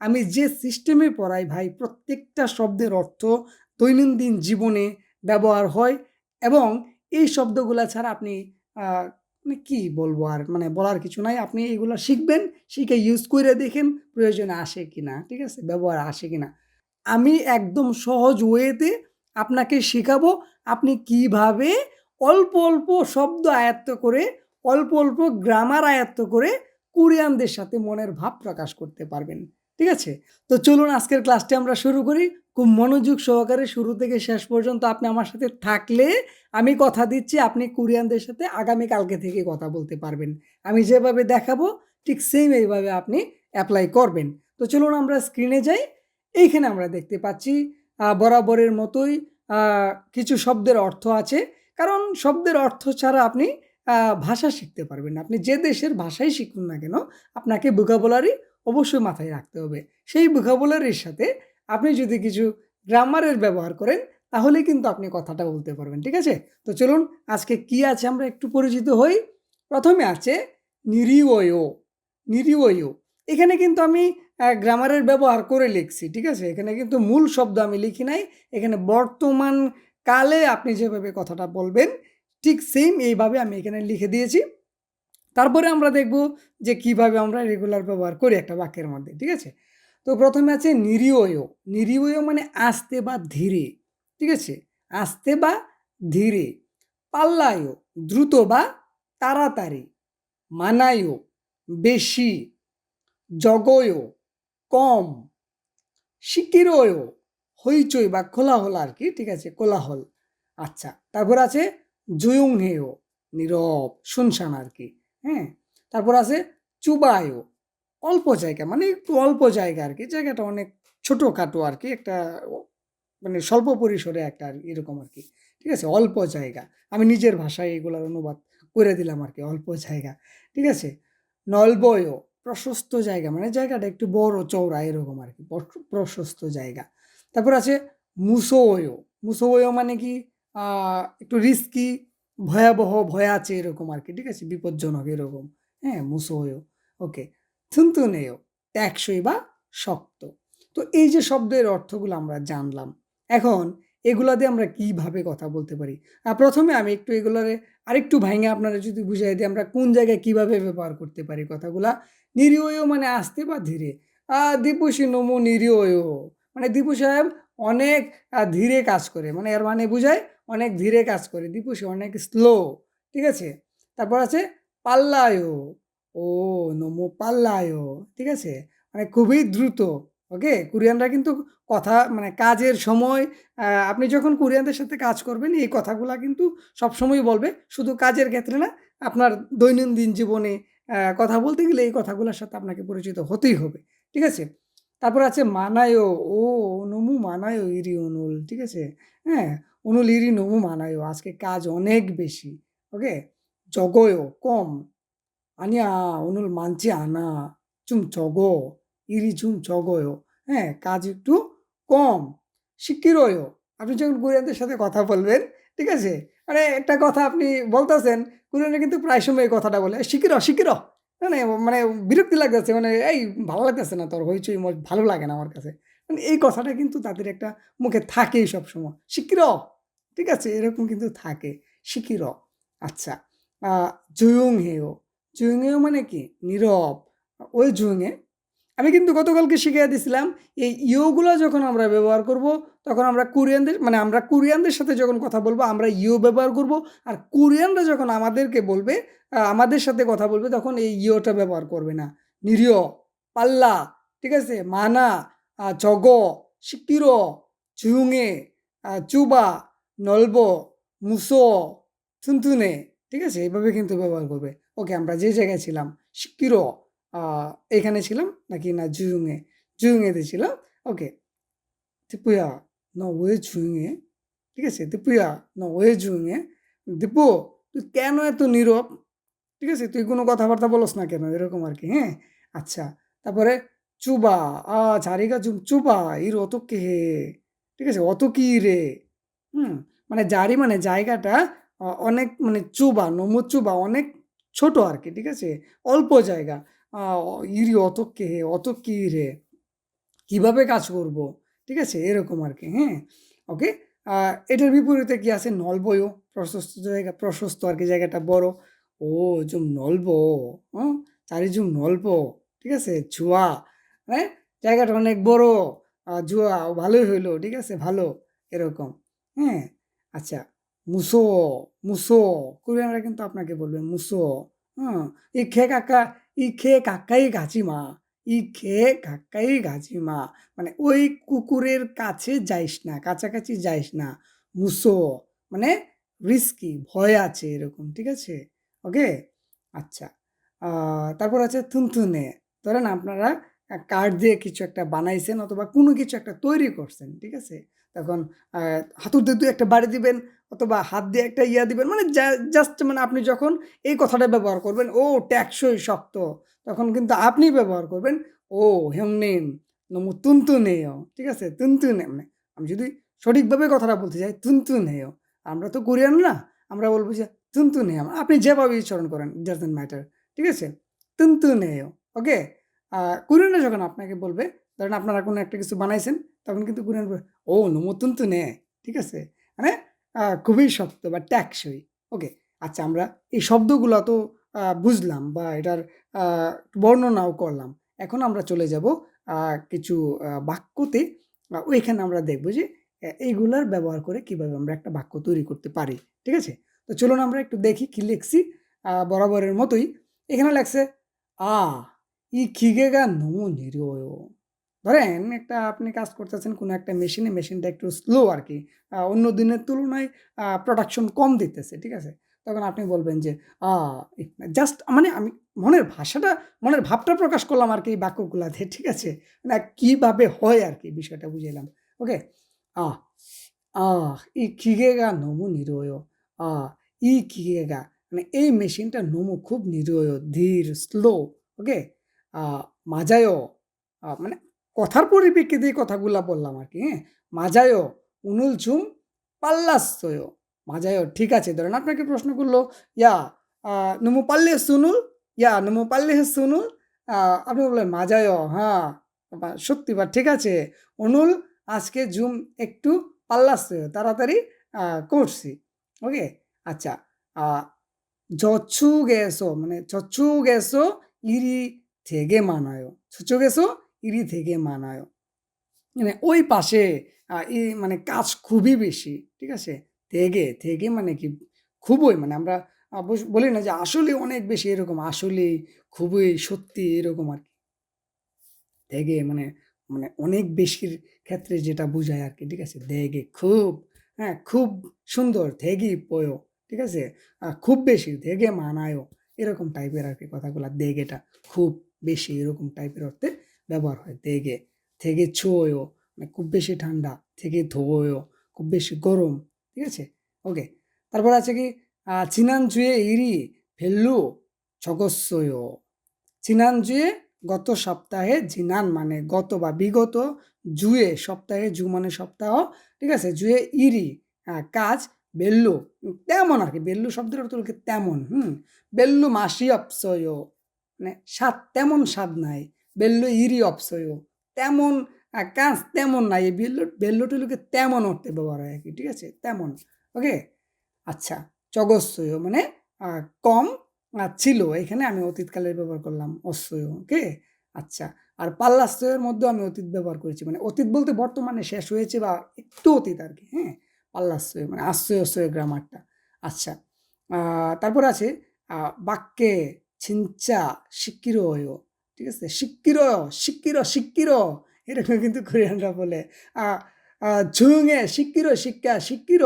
আমি যে সিস্টেমে পড়াই ভাই, প্রত্যেকটা শব্দের অর্থ দৈনন্দিন জীবনে ব্যবহার হয় এবং এই শব্দগুলা ছাড়া আপনি মানে কী বলব আর মানে বলার কিছু নাই। আপনি এগুলো শিখবেন, শিখে ইউজ করে দেখেন প্রয়োজনে আসে কিনা, ঠিক আছে? ব্যবহার আসে কিনা। আমি একদম সহজ ওয়েতে আপনাকে শেখাবো আপনি কীভাবে অল্প অল্প শব্দ আয়ত্ত করে, অল্প অল্প গ্রামার আয়ত্ত করে কোরিয়ানদের সাথে মনের ভাব প্রকাশ করতে পারবেন। ঠিক আছে? তো চলুন আজকের ক্লাসটি আমরা শুরু করি। খুব মনোযোগ সহকারে শুরু থেকে শেষ পর্যন্ত আপনি আমার সাথে থাকলে আমি কথা দিচ্ছি, আপনি কোরিয়ানদের সাথে আগামী কালকে থেকে কথা বলতে পারবেন। আমি যেভাবে দেখাবো, ঠিক সেম এইভাবে আপনি অ্যাপ্লাই করবেন। তো চলুন আমরা স্ক্রিনে যাই। এইখানে আমরা দেখতে পাচ্ছি বরাবরের মতোই কিছু শব্দের অর্থ আছে। কারণ শব্দের অর্থ ছাড়া আপনি ভাষা শিখতে পারবেন আপনি যে দেশের ভাষাই শিখুন না কেন, আপনাকে ভোকাবুলারি অবশ্যই মাথায় রাখতে হবে। সেই ভোকাবুলারির সাথে আপনি যদি কিছু গ্রামারের ব্যবহার করেন তাহলে কিন্তু আপনি কথাটা বলতে পারবেন, ঠিক আছে? তো চলুন, আজকে কি আছে আমরা একটু পরিচিত হই। প্রথমে আছে নিরিওয় নিরিওয় এখানে কিন্তু আমি গ্রামারের ব্যবহার করে লিখছি, ঠিক আছে? এখানে কিন্তু মূল শব্দ আমি লিখি নাই। এখানে বর্তমান কালে আপনি যেভাবে কথাটা বলবেন, ঠিক সেম এইভাবে আমি এখানে লিখে দিয়েছি। তারপরে আমরা দেখব যে কীভাবে আমরা রেগুলার ব্যবহার করি একটা বাক্যের মধ্যে, ঠিক আছে? তো প্রথমে আছে নিরিওয় নিরিওয় মানে আস্তে বা ধীরে, ঠিক আছে? আস্তে বা ধীরে। পাল্লায় দ্রুত বা তাড়াতাড়ি। মানায় বেশি। জগয় কম। শিকিরয় হইচই বা কোলাহল আর কি, ঠিক আছে? কোলাহল। আচ্ছা তারপর আছে জুয়ুং হেয় নীরব, শুনশান আর কি। হ্যাঁ? তারপর আছে চুবায়। অল্প জায়গা মানে একটু অল্প জায়গা আর কি। জায়গাটা অনেক ছোটোখাটো আর কি, একটা মানে স্বল্প পরিসরে একটা আর এরকম আর কি। ঠিক আছে? অল্প জায়গা। আমি নিজের ভাষায় এগুলোর অনুবাদ করে দিলাম আর কি, অল্প জায়গা। ঠিক আছে? নলবয়, প্রশস্ত জায়গা মানে জায়গাটা একটু বড় চওড়া এরকম আর কি, প্রশ- প্রশস্ত জায়গা। তারপর আছে মুসোয়। মুসোয় মানে কি? একটু রিস্কি ভয়াবহ ভয় আছে এরকম আর কি ঠিক আছে? বিপজ্জনক এরকম। হ্যাঁ মুসোয়। ওকে। থুনথুনেয় ট্যাক্সই বা শক্ত। তো এই যে শব্দের অর্থগুলো আমরা জানলাম এখন এগুলা দিয়ে আমরা কীভাবে কথা বলতে পারি? আহ, প্রথমে আমি একটু এগুলোরে আরেকটু ভাঙে আপনারা যদি বুঝাই দিই আমরা কোন জায়গায় কীভাবে ব্যবহার করতে পারি কথাগুলা? নিরীয় মানে আসতে বা ধীরে? দীপুষী নমু নিরীয় মানে দীপু সাহেব অনেক ধীরে কাজ করে। মানে এর মানে বুঝায় অনেক ধীরে কাজ করে দীপুষী অনেক স্লো ঠিক আছে? তারপর আছে পাল্লায় ও নমো পাল্লায় ঠিক আছে? মানে খুবই দ্রুত ওকে কোরিয়ানরা কিন্তু কথা মানে কাজের সময় আপনি যখন কোরিয়ানদের সাথে কাজ করবেন, এই কথাগুলো কিন্তু সবসময় বলবে। শুধু কাজের ক্ষেত্রে না, আপনার দৈনন্দিন জীবনে কথা বলতে গেলে এই কথাগুলোর সাথে আপনাকে পরিচিত হতেই হবে, ঠিক আছে? তারপর আছে মানায়ও, ও নমু মানায়ও, ইরি অনুল, ঠিক আছে? হ্যাঁ অনুল, ইরি নমু মানায়ও, আজকে কাজ অনেক বেশি, ওকে? জগয়ও, কম। আনিয়া, অনুল মানছি আনা, চুম জগ, ইরি চুম জগয় হ্যাঁ কাজ একটু কম। শিক্ষিরয় আপনি যখন কোরিয়ানদের সাথে কথা বলবেন, ঠিক আছে? মানে একটা কথা আপনি বলতেছেন কোরিয়ানরা কিন্তু প্রায় সময় এই কথাটা বলে শিখির মানে মানে বিরক্তি লাগতেছে মানে এই ভালো লাগতেছে না তোর হইচই ভালো লাগে না আমার কাছে। মানে এই কথাটা কিন্তু তাদের একটা মুখে থাকেই সবসময়। শিখির, ঠিক আছে? এরকম কিন্তু থাকে। শিখির আচ্ছা। জুয়ং হেও জুয়ং হেও মানে কি? নীরব। ওই জুয়ুংয়ে আমি কিন্তু গতকালকে শিখিয়ে দিছিলাম এই ইয়োগুলো যখন আমরা ব্যবহার করব, তখন আমরা কোরিয়ানদের মানে আমরা কোরিয়ানদের সাথে যখন কথা বলব, আমরা ইও ব্যবহার করব, আর কোরিয়ানরা যখন আমাদেরকে বলবে আমাদের সাথে কথা বলবে, তখন এই ইওটা ব্যবহার করবে না। নিরীহ, পাল্লা, ঠিক আছে? মানা জগ, শিকির চুঙে চুবা, নলব, মুসো, থুনথুনে, ঠিক আছে? এইভাবে কিন্তু ব্যবহার করবে। ওকে, আমরা যে জায়গায় ছিলাম, শিকির এখানে ছিলাম নাকি? না, জুয়ুংয়ে। জুয়ুঙেতে ছিলাম। ওকে। দীপুয়া ন ওয়ে জুয়ুঙে ঠিক আছে? দীপুয়া ন ওয়ে জুয়ুঙে দীপু, তুই কেন এত নীরব? ঠিক আছে? তুই কোনো কথাবার্তা বলস না কেন? এরকম আর কি হ্যাঁ? আচ্ছা তারপরে চুবা, আ, চারিগা চুম, চুবা, ইর অত কে ঠিক আছে? অত কি রে? হুম মানে জারি মানে জায়গাটা অনেক মানে চুবা নমু চুবা অনেক ছোট আর কি, ঠিক আছে? অল্প জায়গা। ইরি অত কে হে কি রে কীভাবে কাজ করব? ঠিক আছে? এরকম আর কি হ্যাঁ? ওকে? এটার বিপরীতে কি আছে? নলবয়ও প্রশস্ত জায়গা, প্রশস্ত আর কি জায়গাটা বড়। ও, জুম নলব হ্যাঁ চারি জুম নলব, ঠিক আছে? জুয়া হ্যাঁ? জায়গাটা অনেক বড় জুয়া ভালোই হইল, ঠিক আছে? ভালো, এরকম হ্যাঁ? আচ্ছা মুসো মুসো, কোরিয়ানরা কিন্তু আপনাকে বলবে মুসো হ্যাঁ এই খে কাকা ই খে কাকাই গাছিমা ই খে কাকাই গাছিমা মানে ওই কুকুরের কাছে যাইস না, কাছাকাছি যাইস না, মুসো মানে রিস্কি ভয় আছে এরকম, ঠিক আছে? ওকে? আচ্ছা তারপর আছে থুনথুনে। ধরেন আপনারা কাঠ দিয়ে কিছু একটা বানাইছেন অথবা কোনো কিছু একটা তৈরি করছেন, ঠিক আছে? তখন হাতুর দিয়ে একটা বাড়ি দিবেন অথবা হাত দিয়ে একটা ইয়া দিবেন। মানে জাস্ট মানে আপনি যখন এই কথাটা ব্যবহার করবেন, ও ট্যাক্সই শক্ত, তখন কিন্তু আপনি ব্যবহার করবেন, ও হেমনিম নমু তুনতুনেও ঠিক আছে? তুনতুনে মানে আমি যদি সঠিকভাবে কথাটা বলতে চাই তুনতুনেও আমরা তো কোরিয়ান না, আমরা বলব যে তুনতুনেও আপনি যেভাবে উচ্চারণ করেন ডাজেন্ট ম্যাটার ঠিক আছে? তুনতুনেও ওকে কোরিয়ানরা যখন আপনাকে বলবে ধরেন আপনারা কোনো একটা কিছু বানাইছেন, তখন কিন্তু বলবে ও তো তুনতুনে ঠিক আছে? মানে খুবই শক্ত বা ট্যাক্সই। ওকে আচ্ছা আমরা এই শব্দগুলো তো বুঝলাম বা এটার বর্ণনাও করলাম। এখন আমরা চলে যাব কিছু বাক্যতে। ওইখানে আমরা দেখব যে এইগুলার ব্যবহার করে কীভাবে আমরা একটা বাক্য তৈরি করতে পারি, ঠিক আছে? তো চলুন আমরা একটু দেখি কি লিখছি বরাবরের মতোই। এখানে লাগছে আ ই খিগেগা নমু নিরয়। ধরেন একটা আপনি কাজ করতেছেন কোনো একটা মেশিনে, মেশিনটা একটু স্লো আর কি অন্য দিনের তুলনায় প্রোডাকশন কম দিতেছে, ঠিক আছে? তখন আপনি বলবেন যে জাস্ট মানে আমি মনের ভাষাটা, মনের ভাবটা প্রকাশ করলাম আর কি এই বাক্যগুলাতে ঠিক আছে? না, কীভাবে হয় আর কি বিষয়টা বুঝাইলাম ওকে? আহ আহ ই খিগেগা নমু নিরয়। আহ ই খিগেগা মানে এই মেশিনটা নমু খুব নিরয়, ধীর স্লো ওকে? মাজায়ও মানে কথার পরিপ্রেক্ষিতে এই কথাগুলো বললাম আর কি হ্যাঁ? মাজায়ও উনুল ঝুম পাল্লাস্তয় মাজায়ও, ঠিক আছে, ধরেন আপনাকে প্রশ্ন করল, ইয়া নুমু পাল্লে সুনুল? ইয়া, নুমু পাল্লে সুনুল? আপনি বললেন, মাজায়ও হ্যাঁ সত্যি বা, ঠিক আছে অনুল আজকে জুম একটু পাল্লাস্তয়, তাড়াতাড়ি করছি। ওকে? আচ্ছা জচ্ছু গেছো মানে চচ্ছু গেছো ইরি থেকে মানায় চচ্ছু গেছো ইরি থেকে মানায়। মানে ওই পাশে এই মানে কাজ খুবই বেশি, ঠিক আছে? থেকে থেকে মানে কি, খুবই মানে আমরা বলি না যে আসলে অনেক বেশি এরকম আসলে খুবই সত্যি এরকম আর কি। থেকে মানে মানে অনেক বেশির ক্ষেত্রে যেটা বোঝায় আর কি, ঠিক আছে? দেগে খুব হ্যাঁ খুব সুন্দর থেকে পয়ো, ঠিক আছে? আর খুব বেশি, থেকে মানায়ও, এরকম টাইপের আর কি কথাগুলো দেগেটা খুব বেশি এরকম টাইপের অর্থে ব্যবহার হয়। দেগে থেকে ছোয়ও মানে খুব বেশি ঠান্ডা, থেকে ধোয়ও খুব বেশি গরম, ঠিক আছে? ওকে, তারপর আছে কি? চিনানজুয়ে ইরি ভেল্লু ছগস্যয় চিনানজুয়ে গত সপ্তাহে জিনান মানে গত বা বিগত জুয়ে সপ্তাহে জু মানে সপ্তাহ, ঠিক আছে? জুয়ে ইরি কাজ বেল্লু, তেমন আর কি, বেল্লু শব্দের অর্থ তেমন, হুম? বেল্লু মাসি অপসয় মানে স্বাদ, তেমন স্বাদ নাই। বেল্লু ইরি অপসয় তেমন কাজ তেমন নাই এই বেল্লু, বেল্লুটিলুকে তেমন অর্থে ব্যবহার হয় কি, ঠিক আছে? তেমন, ওকে? আচ্ছা চগস্বয় মানে কম ছিল, এখানে আমি অতীতকালের ব্যবহার করলাম অশ্বয় ওকে? আচ্ছা আর পাল্লাশ্বয়ের মধ্যেও আমি অতীত ব্যবহার করেছি মানে অতীত বলতে বর্তমানে শেষ হয়েছে বা একটু অতীত আর কি হ্যাঁ? পাল্লাশ্রয় মানে আশ্রয়, অশ্রয় গ্রামারটা। আচ্ছা তারপর আছে বাক্যে ছিঞ্চা শিক্ষিরয় ঠিক আছে? শিক্কির শিক্কির শিক্কির এরকম কিন্তু কোরিয়ানরা বলে। ঝুঙে শিক্কির শিক্ষা শিক্কির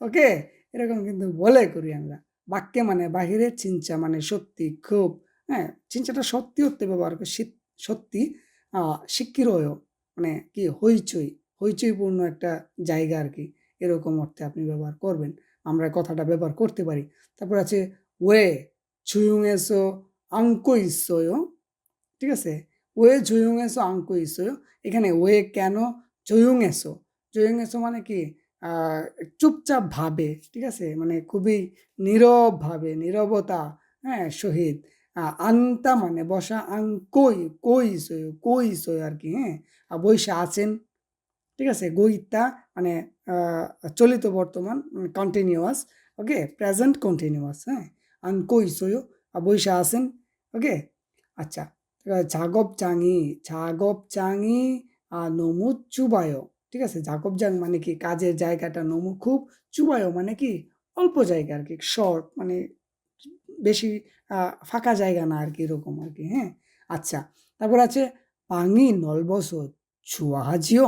ওকে? এরকম কিন্তু বলে কোরিয়ানরা। বাক্যে মানে বাহিরে চিঞ্চা মানে সত্যি, খুব। হ্যাঁ চিঞ্চাটা সত্যি হতে ব্যবহার করে। সত্যি শিক্ষির মানে কি, হইচই, হইচইপূর্ণ একটা জায়গা আর কি। এরকম অর্থে আপনি ব্যবহার করবেন। আমরা কথাটা ব্যবহার করতে পারি। তারপর আছে ওয়ে ছুয়ুং এসো আঙ্কুইসয় ঠিক আছে? ওয়ে জয়ুং এসো আঙ্কু ইসো। এখানে ওয়ে কেন জয়ুং এসো? জয়ুং এসো মানে কি? চুপচাপ ভাবে, ঠিক আছে? মানে খুবই নীরবভাবে নীরবতা হ্যাঁ শহীদ আন্তা মানে বসা আং কই কই সই কই সই আর কি হ্যাঁ? আর বৈশা আছেন, ঠিক আছে? গইতা মানে চলিত বর্তমান কন্টিনিউয়াস ওকে প্রেজেন্ট কন্টিনিউয়াস হ্যাঁ? আং কই সই আর বৈশা আছেন ওকে আচ্ছা। আ 작업장이, 작업장이 আ 너무 좁아요। ঠিক আছে? 작업장 মানে কি? কাজের জায়গাটা 너무 খুব, 좁아요 মানে কি? অল্প জায়গা আরকি, শর্ট মানে বেশি আ ফাঁকা জায়গা না আরকি এরকম আরকি, হ্যাঁ? আচ্ছা। তারপর আছে 방이 넓어서 좋아하지요?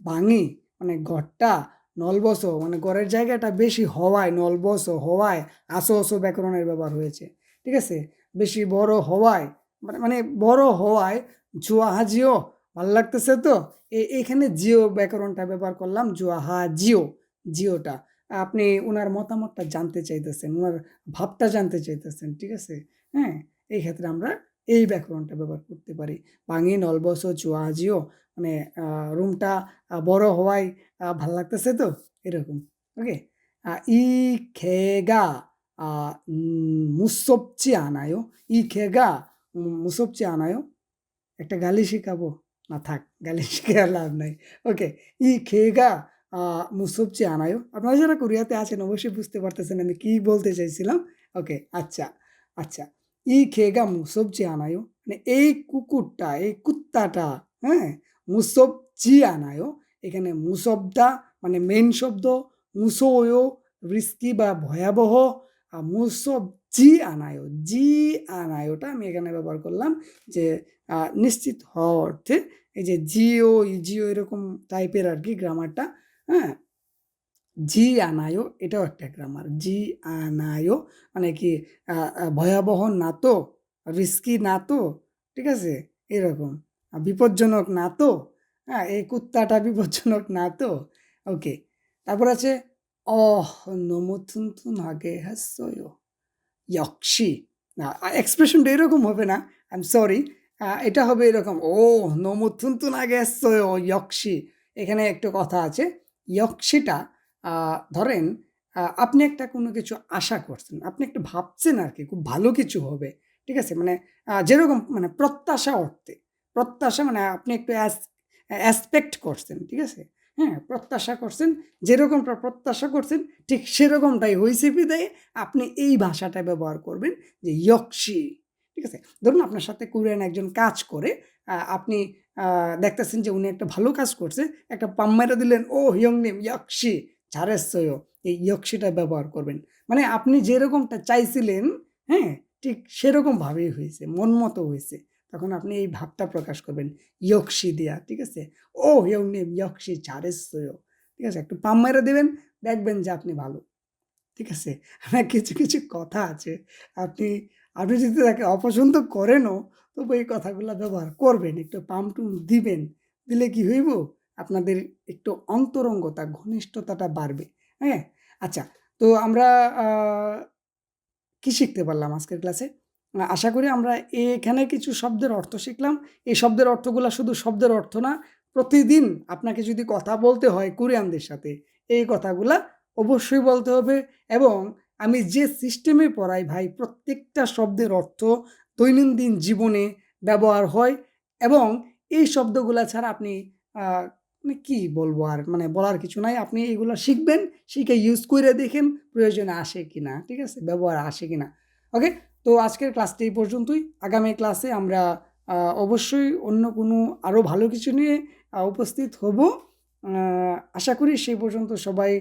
방이 মানে ঘরটা 넓어서 মানে ঘরের জায়গাটা বেশি হওয়ায়, 넓어서 হওয়ায় আছো, অছো ব্যাকরণের ব্যবহার হয়েছে। ঠিক আছে? বেশি বড় হওয়ায় মানে, মানে বড় হওয়ায় জুয়াহাজিও ভালো লাগতেছে তো? এইখানে জিও ব্যাকরণটা ব্যবহার করলাম জুয়াহাজিও জিওটা। আপনি ওনার মতামতটা জানতে চাইতেছেন ওনার ভাবটা জানতে চাইতেছেন, ঠিক আছে? হ্যাঁ এই ক্ষেত্রে আমরা এই ব্যাকরণটা ব্যবহার করতে পারি। বাঙি নলবস চুয়াজিও মানে রুমটা বড় হওয়ায় ভালো লাগতেছে তো? এরকম, ওকে? ই খেগা মুসবচি আনায়ও ই খেগা মুসবচে আনায়ও। একটা গালি শেখাবো? না থাক, গালি শিখে লাভ নাই। ওকে, ই খেগা মুসবচে আনায়ো আপনারা যারা কোরিয়াতে আছেন, অবশ্যই বুঝতে পারতেছেন আমি কী বলতে চাইছিলাম। ওকে আচ্ছা আচ্ছা ই খেগা, মুসবচে আনায়ো মানে এই কুকুরটা, এই কুত্তাটা হ্যাঁ মুসব চি আনায়ো এখানে মুসবটা মানে মেন শব্দ, মুসোয় রিস্কি বা ভয়াবহ। আর মুসব জি আনায়ো জি আনায়োটা আমি এখানে ব্যবহার করলাম যে নিশ্চিত হওয়া অর্থে এই যে জিও জিও এরকম টাইপের আর কি গ্রামারটা হ্যাঁ? জি আনায়ো এটাও একটা গ্রামার জি আনায়ো মানে কি ভয়াবহ না তো রিস্কি না তো, ঠিক আছে? এরকম বিপজ্জনক না তো হ্যাঁ? এই কুত্তাটা বিপজ্জনক না তো ওকে তারপর আছে অহ নমথুন থুন আগে হাস্যয়। ইয়কশি না এক্সপ্রেশনটা এরকম হবে না। আই এম সরি এটা হবে এরকম, ও নমুথুন্তু না গেছ ও ইয়কশি এখানে একটা কথা আছে ইয়কশিটা ধরেন আপনি একটা কোনো কিছু আশা করছেন, আপনি একটু ভাবছেন আর কি, খুব ভালো কিছু হবে, ঠিক আছে? মানে যেরকম মানে প্রত্যাশা অর্থে, প্রত্যাশা মানে আপনি একটু অ্যাসপেক্ট করছেন, ঠিক আছে? হ্যাঁ প্রত্যাশা করছেন যেরকমটা প্রত্যাশা করছেন, ঠিক সেরকমটাই হয়েছে বিদায় আপনি এই ভাষাটা ব্যবহার করবেন যে ইয়ক্সি ঠিক আছে? ধরুন আপনার সাথে কোরিয়ান একজন কাজ করে আপনি দেখতেছেন যে উনি একটা ভালো কাজ করছে, একটা পাম্মাইরা দিলেন, ও, হিয়ং নেম, ইয়কশি এই ইয়কশিটা ব্যবহার করবেন। মানে আপনি যেরকমটা চাইছিলেন হ্যাঁ ঠিক সেরকমভাবেই হয়েছে মনমতো হয়েছে তখন আপনি এই ভাবটা প্রকাশ করবেন ইয়কশি দেয়া ঠিক আছে? ও ইয়ং নেম ইয়কশি চারেস ঠিক আছে? একটু পাম মেরে দেবেন, দেখবেন যে আপনি ভালো, ঠিক আছে? হ্যাঁ কিছু কিছু কথা আছে, আপনি আপনি যদি তাকে অপছন্দ করেনও, তবু এই কথাগুলো ব্যবহার করবেন, একটু পামটুম দিবেন, দিলে কি হইব? আপনাদের একটু অন্তরঙ্গতা, ঘনিষ্ঠতাটা বাড়বে হ্যাঁ? আচ্ছা তো আমরা কি শিখতে পারলাম আজকের ক্লাসে? আশা করি আমরা এখানে কিছু শব্দের অর্থ শিখলাম। এই শব্দের অর্থগুলা শুধু শব্দের অর্থ না, প্রতিদিন আপনাকে যদি কথা বলতে হয় কোরিয়ানদের সাথে, এই কথাগুলা অবশ্যই বলতে হবে এবং আমি যে সিস্টেমে পড়াই ভাই প্রত্যেকটা শব্দের অর্থ দৈনন্দিন জীবনে ব্যবহার হয় এবং এই শব্দগুলা ছাড়া আপনি মানে কি বলব আর? মানে বলার কিছু নাই। আপনি এগুলা শিখবেন, শিখে ইউজ করে দেখেন প্রয়োজনে আসে কিনা। ঠিক আছে? ব্যবহার আসে কিনা। ওকে? তো আজকের ক্লাসটা এই পর্যন্তই। আগামী ক্লাসে আমরা অবশ্যই অন্য কোনো আরও ভালো কিছু নিয়ে উপস্থিত হব। আশা করি সেই পর্যন্ত সবাই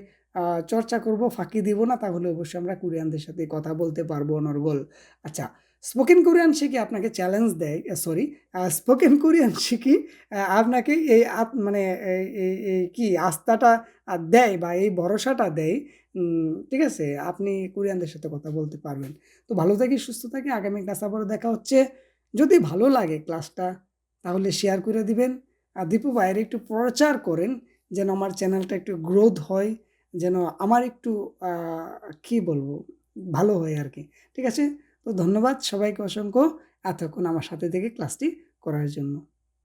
চর্চা করব, ফাঁকি দিব না। তাহলে অবশ্যই আমরা কোরিয়ানদের সাথে কথা বলতে পারব অনর্গল। আচ্ছা, স্পোকেন কোরিয়ান শিখে আপনাকে চ্যালেঞ্জ দেয় সরি স্পোকেন কোরিয়ান শিখি আপনাকে এই মানে এই কি আস্থাটা দেয় বা এই ভরসাটা দেয়, ঠিক আছে? আপনি কোরিয়ানদের সাথে কথা বলতে পারবেন। তো ভালো থাকি, সুস্থ থাকি। আগামী ক্লাস আবারও দেখা হচ্ছে। যদি ভালো লাগে ক্লাসটা তাহলে শেয়ার করে দিবেন। আর দীপু ভাইয়ের একটু প্রচার করেন যেন আমার চ্যানেলটা একটু গ্রোথ হয়। যেন আমার একটু কি বলব? ভালো হয় আর কি ঠিক আছে? তো ধন্যবাদ সবাইকে অসংখ্য এতক্ষণ আমার সাথে থেকে ক্লাসটি করার জন্য।